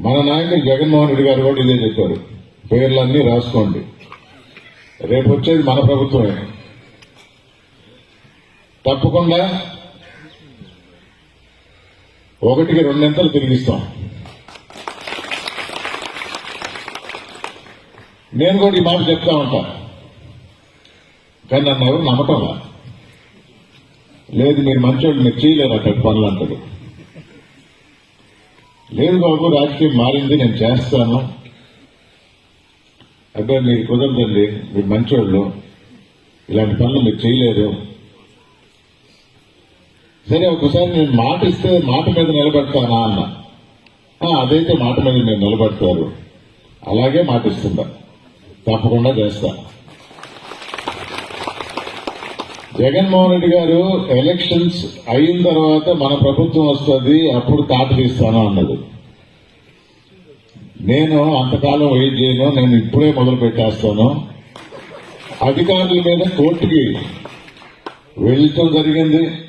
మన నాయకుడు జగన్మోహన్ రెడ్డి గారు కూడా ఇదే చెప్పారు. పేర్లన్నీ రాసుకోండి. రేపు వచ్చేది మన ప్రభుత్వమే. తప్పకుండా ఒకటికి రెండింతలు తిరిగిస్తాం. నేను కూడా ఈ మాట చెప్తా ఉంటా. కానీ నన్ను ఎవరు నమ్మటంలా లేదు మీరు మంచోళ్ళు మీరు చేయలేరు అక్కడ పనులు అంటారు లేదు బాబు రాజకీయం మారింది నేను చేస్తాను. అబ్బాయి మీరు కుదరదండి మీరు మంచోళ్ళు. ఇలాంటి పనులు మీరు చేయలేరు. సరే ఒకసారి నేను మాట ఇస్తే మాట మీద నిలబెడతానా అన్న. అదైతే మాట మీద నేను నిలబెడతారు. అలాగే మాట ఇస్తుందా తప్పకుండా చేస్తా. జగన్మోహన్ రెడ్డి గారు ఎలక్షన్స్ అయిన తర్వాత మన ప్రభుత్వం వస్తుంది అప్పుడు తాట తీస్తాను అన్నది నేను అంతకాలం వెయిట్ చేయను నేను ఇప్పుడే మొదలు పెట్టేస్తాను. అధికారుల మీద కోర్టుకి వెళ్ళటం జరిగింది.